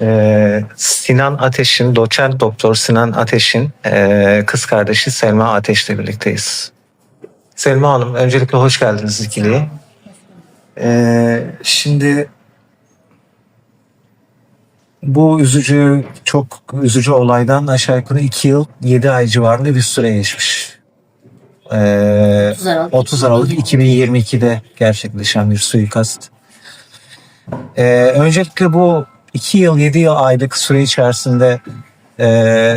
Ee, Sinan Ateş'in, doçent doktor Sinan Ateş'in ee, kız kardeşi Selma Ateş'le birlikteyiz. Selma Hanım, öncelikle hoş geldiniz ikiliye. Ee, şimdi bu üzücü, çok üzücü olaydan aşağı yukarı 2 yıl 7 ay civarında bir süre geçmiş. Ee, 30 Aralık. 30 Aralık 2022'de gerçekleşen bir suikast. Ee, öncelikle bu 2 yıl 7 yıl aylık süre içerisinde ee,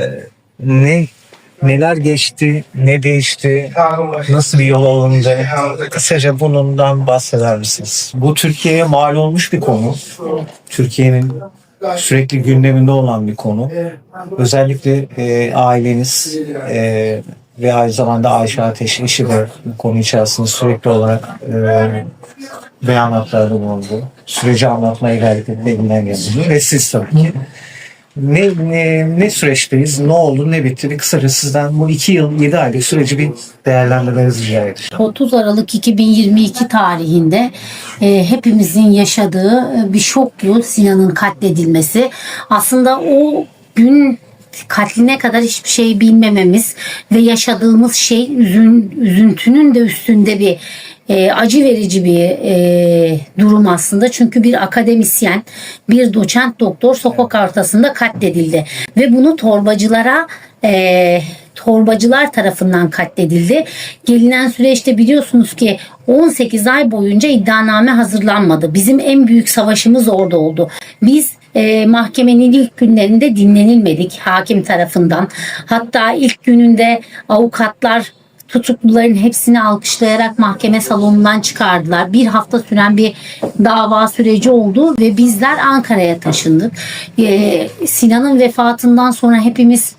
ne neler geçti, ne değişti, nasıl bir yol alındı? Kısaca bundan bahseder misiniz? Bu Türkiye'ye mal olmuş bir konu. Türkiye'nin sürekli gündeminde olan bir konu. Özellikle e, aileniz e, ve aynı zamanda Ayşe Ateş eşi de bu konu içerisinde sürekli olarak e, beyanatlarda bulundu. Süreci anlatmaya gayret etti elinden geldi. Ve siz tabii ki. Ne, ne, ne süreçteyiz, ne oldu, ne bitti? Bir kısaca sizden bu iki yıl, yedi aylık süreci bir değerlendirmenizi rica edeceğim. 30 Aralık 2022 tarihinde e, hepimizin yaşadığı e, bir şoktu Sinan'ın katledilmesi. Aslında o gün katline kadar hiçbir şey bilmememiz ve yaşadığımız şey üzün, üzüntünün de üstünde bir e, acı verici bir e, durum aslında. Çünkü bir akademisyen, bir doçent doktor sokak ortasında katledildi. Ve bunu torbacılara e, torbacılar tarafından katledildi. Gelinen süreçte biliyorsunuz ki 18 ay boyunca iddianame hazırlanmadı. Bizim en büyük savaşımız orada oldu. Biz e, mahkemenin ilk günlerinde dinlenilmedik hakim tarafından. Hatta ilk gününde avukatlar tutukluların hepsini alkışlayarak mahkeme salonundan çıkardılar. Bir hafta süren bir dava süreci oldu ve bizler Ankara'ya taşındık. E, Sinan'ın vefatından sonra hepimiz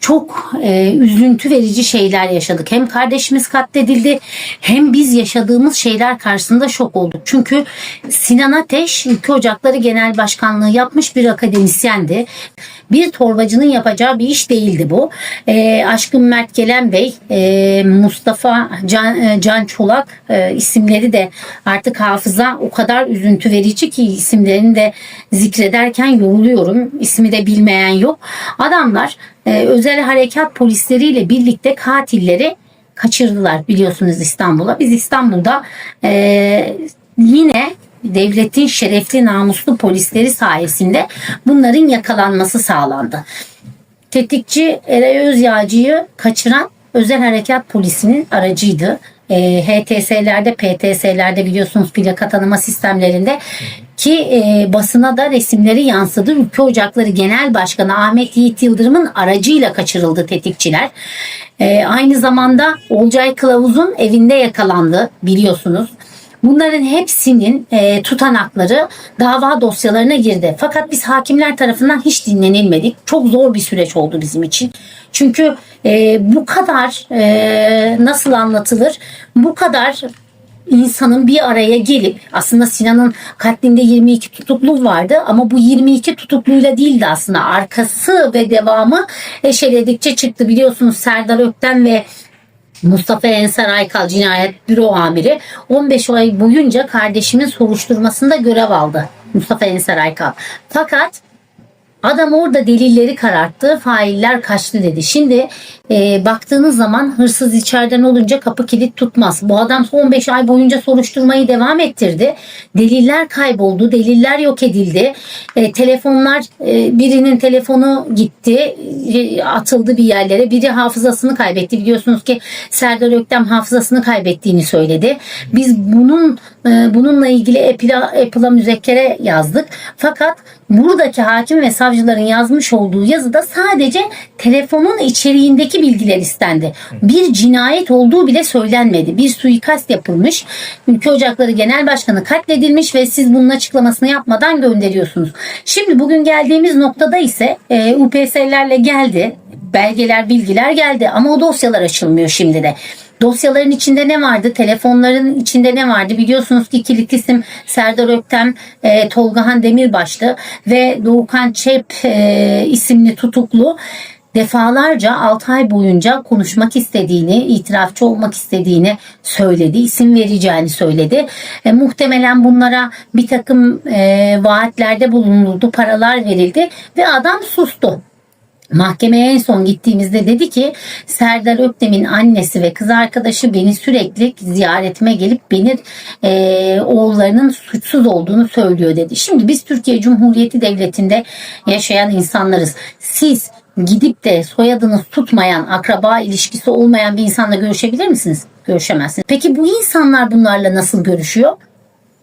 çok e, üzüntü verici şeyler yaşadık. Hem kardeşimiz katledildi hem biz yaşadığımız şeyler karşısında şok olduk. Çünkü Sinan Ateş Ülke Ocakları Genel Başkanlığı yapmış bir akademisyendi. Bir torbacının yapacağı bir iş değildi bu. E, Aşkın Mert Gelen Bey, e, Mustafa Can, e, Can Çolak e, isimleri de artık hafıza o kadar üzüntü verici ki isimlerini de zikrederken yoruluyorum. İsmi de bilmeyen yok. Adamlar e, özel harekat polisleriyle birlikte katilleri kaçırdılar biliyorsunuz İstanbul'a. Biz İstanbul'da e, yine devletin şerefli namuslu polisleri sayesinde bunların yakalanması sağlandı. Tetikçi Eray Özyağcı'yı kaçıran özel harekat polisinin aracıydı. E, HTS'lerde, PTS'lerde biliyorsunuz plaka tanıma sistemlerinde ki e, basına da resimleri yansıdı. Ülke Ocakları Genel Başkanı Ahmet Yiğit Yıldırım'ın aracıyla kaçırıldı tetikçiler. E, aynı zamanda Olcay Kılavuz'un evinde yakalandı biliyorsunuz. Bunların hepsinin e, tutanakları dava dosyalarına girdi. Fakat biz hakimler tarafından hiç dinlenilmedik. Çok zor bir süreç oldu bizim için. Çünkü e, bu kadar e, nasıl anlatılır? Bu kadar insanın bir araya gelip aslında Sinan'ın katlinde 22 tutuklu vardı ama bu 22 tutukluyla değildi aslında arkası ve devamı eşeledikçe çıktı biliyorsunuz Serdar Ökten ve Mustafa Ensar Aykal Cinayet Büro Amiri 15 ay boyunca kardeşimin soruşturmasında görev aldı. Mustafa Ensar Aykal. Fakat Adam orada delilleri kararttı, failler kaçtı dedi. Şimdi e, baktığınız zaman hırsız içeriden olunca kapı kilit tutmaz. Bu adam 15 ay boyunca soruşturmayı devam ettirdi. Deliller kayboldu, deliller yok edildi. E, telefonlar, e, birinin telefonu gitti, e, atıldı bir yerlere. Biri hafızasını kaybetti. Biliyorsunuz ki Serdar Öktem hafızasını kaybettiğini söyledi. Biz bunun e, bununla ilgili Apple'a, Apple'a müzekkere yazdık. Fakat buradaki hakim ve savcıların yazmış olduğu yazıda sadece telefonun içeriğindeki bilgiler istendi. Bir cinayet olduğu bile söylenmedi. Bir suikast yapılmış. Ülke Ocakları Genel Başkanı katledilmiş ve siz bunun açıklamasını yapmadan gönderiyorsunuz. Şimdi bugün geldiğimiz noktada ise e, UPS'lerle geldi. Belgeler, bilgiler geldi ama o dosyalar açılmıyor şimdi de. Dosyaların içinde ne vardı? Telefonların içinde ne vardı? Biliyorsunuz ki kilit isim Serdar Öktem, e, Tolgahan Demirbaşlı ve Doğukan Çep e, isimli tutuklu defalarca 6 ay boyunca konuşmak istediğini, itirafçı olmak istediğini söyledi. İsim vereceğini söyledi. E, muhtemelen bunlara bir takım e, vaatlerde bulunuldu, paralar verildi ve adam sustu. Mahkemeye en son gittiğimizde dedi ki Serdar Öktem'in annesi ve kız arkadaşı beni sürekli ziyaretime gelip beni e, oğullarının suçsuz olduğunu söylüyor dedi. Şimdi biz Türkiye Cumhuriyeti Devleti'nde yaşayan insanlarız. Siz gidip de soyadınız tutmayan, akraba ilişkisi olmayan bir insanla görüşebilir misiniz? Görüşemezsiniz. Peki bu insanlar bunlarla nasıl görüşüyor?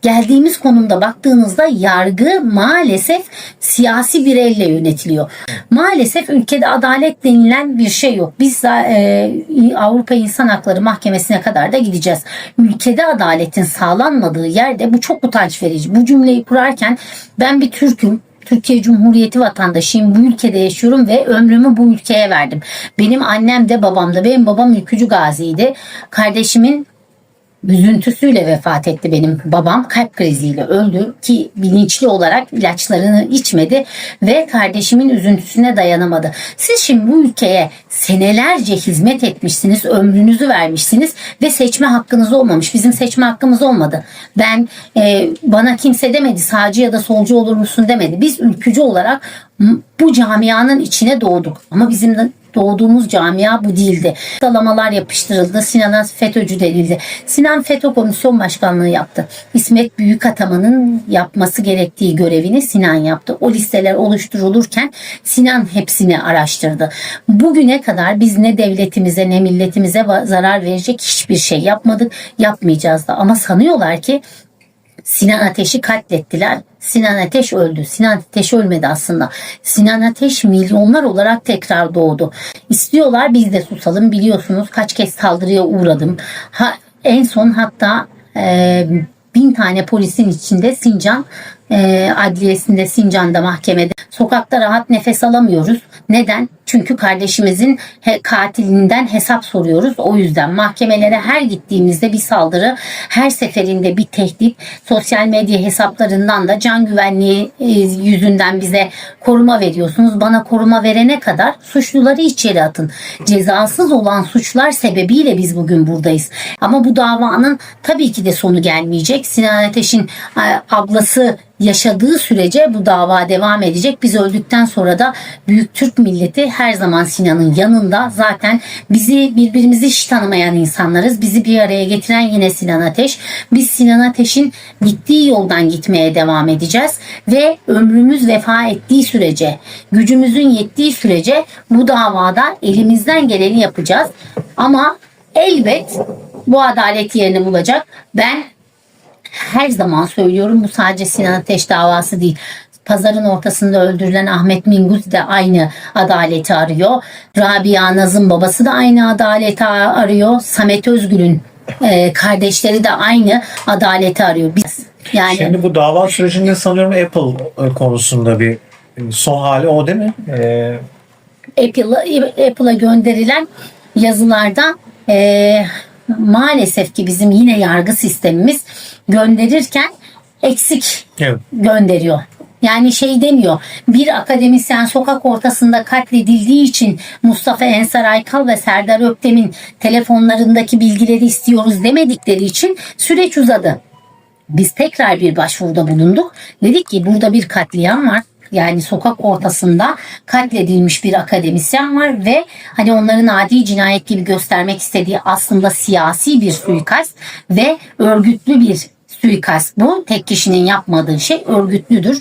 Geldiğimiz konumda baktığınızda yargı maalesef siyasi bir elle yönetiliyor. Maalesef ülkede adalet denilen bir şey yok. Biz e, Avrupa İnsan Hakları Mahkemesi'ne kadar da gideceğiz. Ülkede adaletin sağlanmadığı yerde bu çok utanç verici. Bu cümleyi kurarken ben bir Türk'üm. Türkiye Cumhuriyeti vatandaşıyım. Bu ülkede yaşıyorum ve ömrümü bu ülkeye verdim. Benim annem de babam da. Benim babam ülkücü gaziydi. Kardeşimin üzüntüsüyle vefat etti benim babam. Kalp kriziyle öldü ki bilinçli olarak ilaçlarını içmedi ve kardeşimin üzüntüsüne dayanamadı. Siz şimdi bu ülkeye senelerce hizmet etmişsiniz, ömrünüzü vermişsiniz ve seçme hakkınız olmamış. Bizim seçme hakkımız olmadı. Ben e, bana kimse demedi sağcı ya da solcu olur musun demedi. Biz ülkücü olarak bu camianın içine doğduk. Ama bizim doğduğumuz camia bu değildi. Dalamalar yapıştırıldı. Sinan'a FETÖ'cü denildi. Sinan FETÖ komisyon başkanlığı yaptı. İsmet Büyükataman'ın yapması gerektiği görevini Sinan yaptı. O listeler oluşturulurken Sinan hepsini araştırdı. Bugüne kadar biz ne devletimize ne milletimize zarar verecek hiçbir şey yapmadık. Yapmayacağız da. Ama sanıyorlar ki Sinan Ateş'i katlettiler. Sinan Ateş öldü. Sinan Ateş ölmedi aslında. Sinan Ateş milyonlar olarak tekrar doğdu. İstiyorlar biz de susalım. Biliyorsunuz kaç kez saldırıya uğradım. Ha, en son hatta e, bin tane polisin içinde Sincan e, adliyesinde Sincan'da mahkemede sokakta rahat nefes alamıyoruz. Neden? Çünkü kardeşimizin katilinden hesap soruyoruz. O yüzden mahkemelere her gittiğimizde bir saldırı, her seferinde bir tehdit, sosyal medya hesaplarından da can güvenliği e, yüzünden bize koruma veriyorsunuz. Bana koruma verene kadar suçluları içeri atın. Cezasız olan suçlar sebebiyle biz bugün buradayız. Ama bu davanın tabii ki de sonu gelmeyecek. Sinan Ateş'in e, ablası yaşadığı sürece bu dava devam edecek. Biz öldükten sonra da büyük Türk milleti her zaman Sinan'ın yanında. Zaten bizi birbirimizi hiç tanımayan insanlarız. Bizi bir araya getiren yine Sinan Ateş. Biz Sinan Ateş'in gittiği yoldan gitmeye devam edeceğiz ve ömrümüz vefa ettiği sürece, gücümüzün yettiği sürece bu davada elimizden geleni yapacağız. Ama elbet bu adalet yerini bulacak. Ben her zaman söylüyorum bu sadece Sinan Ateş davası değil. Pazarın ortasında öldürülen Ahmet Minguz de aynı adaleti arıyor. Rabia Naz'ın babası da aynı adaleti arıyor. Samet Özgür'ün e, kardeşleri de aynı adaleti arıyor. Biz yani Şimdi bu dava sürecinde sanıyorum Apple e, konusunda bir son hali o değil mi? Ee, Apple'a Apple'a gönderilen yazılarda e, maalesef ki bizim yine yargı sistemimiz gönderirken eksik evet. gönderiyor. Yani şey demiyor. Bir akademisyen sokak ortasında katledildiği için Mustafa Ensar Aykal ve Serdar Öktem'in telefonlarındaki bilgileri istiyoruz demedikleri için süreç uzadı. Biz tekrar bir başvuruda bulunduk. Dedik ki burada bir katliam var yani sokak ortasında katledilmiş bir akademisyen var ve hani onların adi cinayet gibi göstermek istediği aslında siyasi bir suikast ve örgütlü bir suikast bu. Tek kişinin yapmadığı şey örgütlüdür.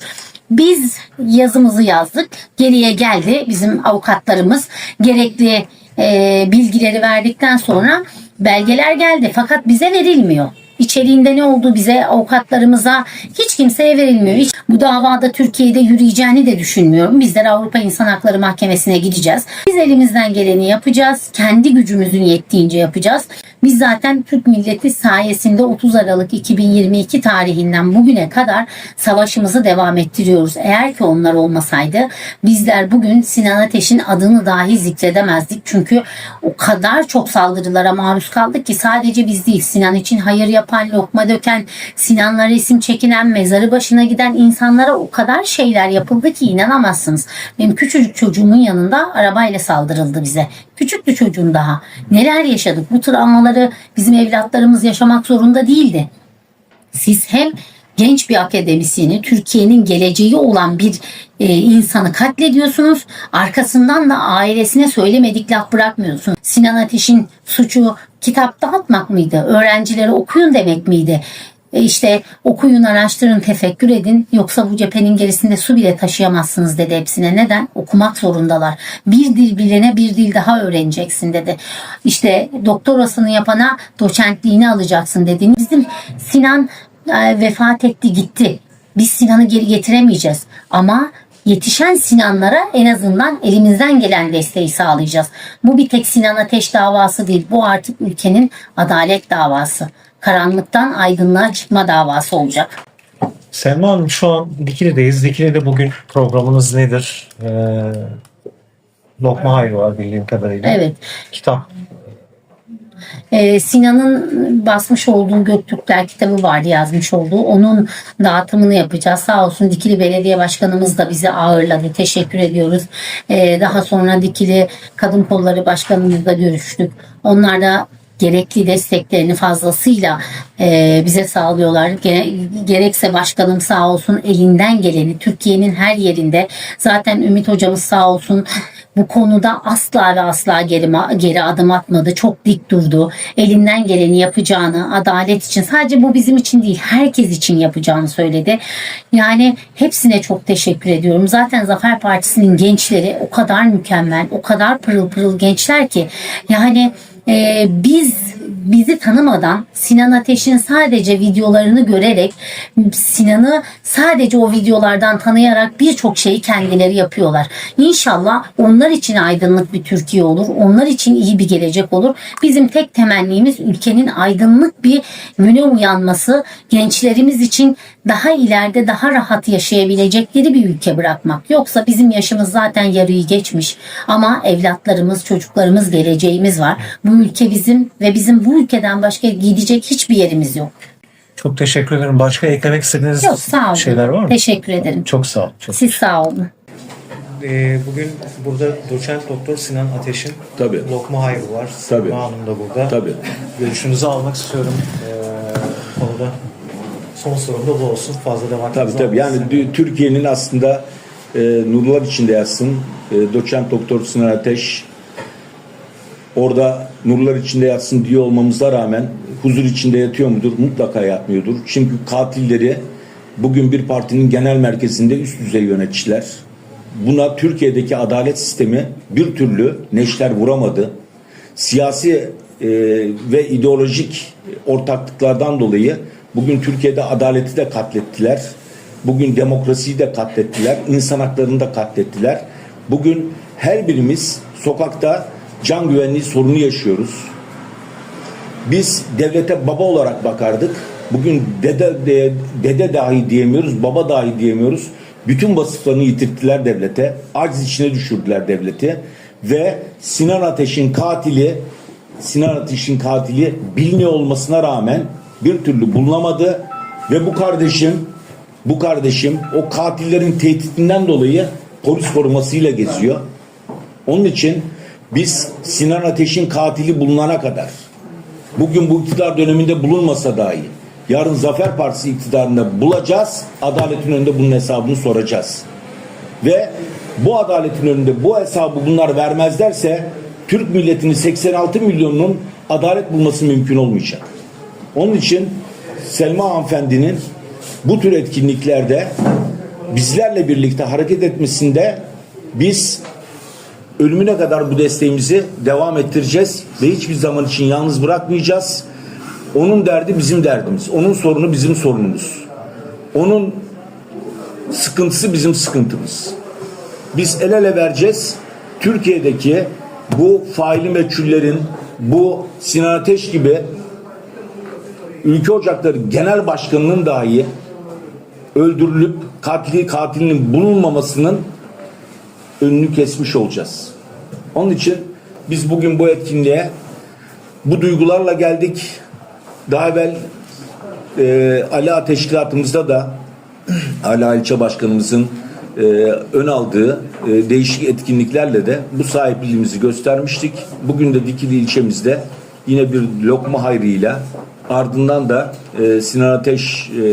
Biz yazımızı yazdık. Geriye geldi bizim avukatlarımız gerekli e, bilgileri verdikten sonra belgeler geldi fakat bize verilmiyor. İçeriğinde ne olduğu bize avukatlarımıza hiç kimseye verilmiyor. Hiç bu davada Türkiye'de yürüyeceğini de düşünmüyorum. Bizler Avrupa İnsan Hakları Mahkemesi'ne gideceğiz. Biz elimizden geleni yapacağız. Kendi gücümüzün yettiğince yapacağız. Biz zaten Türk milleti sayesinde 30 Aralık 2022 tarihinden bugüne kadar savaşımızı devam ettiriyoruz. Eğer ki onlar olmasaydı bizler bugün Sinan Ateş'in adını dahi zikredemezdik. Çünkü o kadar çok saldırılara maruz kaldık ki sadece biz değil Sinan için hayır yapan, lokma döken, Sinan'la resim çekinen, mezarı başına giden insanlara o kadar şeyler yapıldı ki inanamazsınız. Benim küçücük çocuğumun yanında arabayla saldırıldı bize. Küçüktü çocuğum daha. Neler yaşadık? Bu travmaları bizim evlatlarımız yaşamak zorunda değildi. Siz hem genç bir akademisyeni, Türkiye'nin geleceği olan bir e, insanı katlediyorsunuz. Arkasından da ailesine söylemedik laf bırakmıyorsunuz. Sinan Ateş'in suçu kitap dağıtmak mıydı? Öğrencilere okuyun demek miydi? E işte okuyun, araştırın, tefekkür edin. Yoksa bu cephenin gerisinde su bile taşıyamazsınız dedi hepsine. Neden? Okumak zorundalar. Bir dil bilene bir dil daha öğreneceksin dedi. İşte doktorasını yapana doçentliğini alacaksın dediğini. Bizim Sinan e, vefat etti gitti. Biz Sinan'ı geri getiremeyeceğiz. Ama yetişen Sinanlara en azından elimizden gelen desteği sağlayacağız. Bu bir tek Sinan Ateş davası değil. Bu artık ülkenin adalet davası. Karanlıktan aydınlığa çıkma davası olacak. Selma Hanım şu an Dikili'deyiz. Dikili'de bugün programınız nedir? Ee, Lokma Hayri var bildiğim kadarıyla. Evet. Kitap. Ee, Sinan'ın basmış olduğu Göktürkler kitabı vardı yazmış olduğu. Onun dağıtımını yapacağız. Sağ olsun Dikili Belediye Başkanımız da bizi ağırladı. Teşekkür ediyoruz. Ee, daha sonra Dikili Kadın Kolları Başkanımızla görüştük. Onlar da gerekli desteklerini fazlasıyla e, bize sağlıyorlar. Ge- gerekse başkanım sağ olsun elinden geleni Türkiye'nin her yerinde zaten Ümit hocamız sağ olsun bu konuda asla ve asla geri, geri adım atmadı. Çok dik durdu. Elinden geleni yapacağını, adalet için sadece bu bizim için değil herkes için yapacağını söyledi. Yani hepsine çok teşekkür ediyorum. Zaten Zafer Partisi'nin gençleri o kadar mükemmel, o kadar pırıl pırıl gençler ki yani e, biz bizi tanımadan Sinan Ateş'in sadece videolarını görerek Sinan'ı sadece o videolardan tanıyarak birçok şeyi kendileri yapıyorlar. İnşallah onlar için aydınlık bir Türkiye olur. Onlar için iyi bir gelecek olur. Bizim tek temennimiz ülkenin aydınlık bir güne uyanması, gençlerimiz için daha ileride daha rahat yaşayabilecekleri bir ülke bırakmak. Yoksa bizim yaşımız zaten yarıyı geçmiş ama evlatlarımız, çocuklarımız, geleceğimiz var. Bu ülke bizim ve bizim bu ülkeden başka gidecek hiçbir yerimiz yok. Çok teşekkür ederim. Başka eklemek istediğiniz Yok sağ olun. şeyler var mı? Teşekkür ederim. Çok sağ ol. Çok. Siz sağ olun. Ee, bugün burada doçent doktor Sinan Ateş'in Tabii. Lokma Hayri var. Tabii. Selma Hanım da burada. Tabii. Görüşünüzü almak istiyorum. Ee, konuda son sorum da bu olsun. Fazla da vaktinizi Tabii tabii. Yani almasın. dü- Türkiye'nin aslında e, nurlar içinde yatsın. E, doçent doktor Sinan Ateş orada nurlar içinde yatsın diyor olmamıza rağmen huzur içinde yatıyor mudur? Mutlaka yatmıyordur. Çünkü katilleri bugün bir partinin genel merkezinde üst düzey yöneticiler. Buna Türkiye'deki adalet sistemi bir türlü neşter vuramadı. Siyasi e, ve ideolojik ortaklıklardan dolayı bugün Türkiye'de adaleti de katlettiler. Bugün demokrasiyi de katlettiler. insan haklarını da katlettiler. Bugün her birimiz sokakta can güvenliği sorunu yaşıyoruz. Biz devlete baba olarak bakardık. Bugün dede, de- dede dahi diyemiyoruz, baba dahi diyemiyoruz. Bütün vasıflarını yitirttiler devlete. Aciz içine düşürdüler devleti. Ve Sinan Ateş'in katili Sinan Ateş'in katili biliniyor olmasına rağmen bir türlü bulunamadı. Ve bu kardeşim bu kardeşim o katillerin tehditinden dolayı polis korumasıyla geziyor. Onun için biz Sinan Ateş'in katili bulunana kadar bugün bu iktidar döneminde bulunmasa dahi yarın Zafer Partisi iktidarında bulacağız. Adaletin önünde bunun hesabını soracağız. Ve bu adaletin önünde bu hesabı bunlar vermezlerse Türk milletinin 86 milyonunun adalet bulması mümkün olmayacak. Onun için Selma hanımefendinin bu tür etkinliklerde bizlerle birlikte hareket etmesinde biz ölümüne kadar bu desteğimizi devam ettireceğiz ve hiçbir zaman için yalnız bırakmayacağız. Onun derdi bizim derdimiz. Onun sorunu bizim sorunumuz. Onun sıkıntısı bizim sıkıntımız. Biz el ele vereceğiz. Türkiye'deki bu faili meçhullerin, bu Sinan Ateş gibi Ülke Ocakları Genel Başkanı'nın dahi öldürülüp katili katilinin bulunmamasının önünü kesmiş olacağız. Onun için biz bugün bu etkinliğe bu duygularla geldik. Daha evvel e, Ali Teşkilatımızda da Ali ilçe başkanımızın e, ön aldığı e, değişik etkinliklerle de bu sahipliğimizi göstermiştik. Bugün de Dikili ilçemizde yine bir lokma hayrıyla ardından da e, Sinan Ateş e,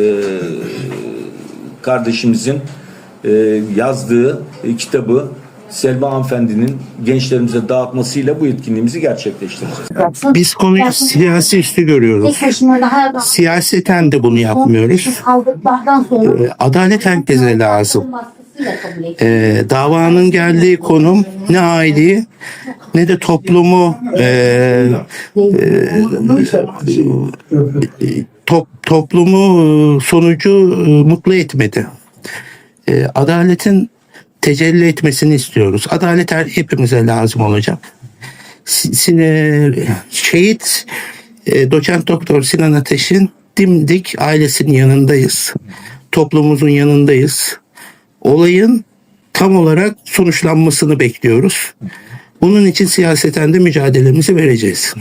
kardeşimizin e, yazdığı e, kitabı Selma Hanımefendi'nin gençlerimize dağıtmasıyla bu etkinliğimizi gerçekleştireceğiz. Biz konuyu siyasi üstü görüyoruz. Siyaseten de bunu yapmıyoruz. Ee, Adalet herkese lazım. Ee, davanın geldiği konum ne aileyi ne de toplumu e, top, toplumu e, sonucu e, mutlu etmedi. E, adaletin tecelli etmesini istiyoruz. Adalet her, hepimize lazım olacak. Si- Sine, şehit e, doçent doktor Sinan Ateş'in dimdik ailesinin yanındayız. Toplumumuzun yanındayız. Olayın tam olarak sonuçlanmasını bekliyoruz. Bunun için siyaseten de mücadelemizi vereceğiz.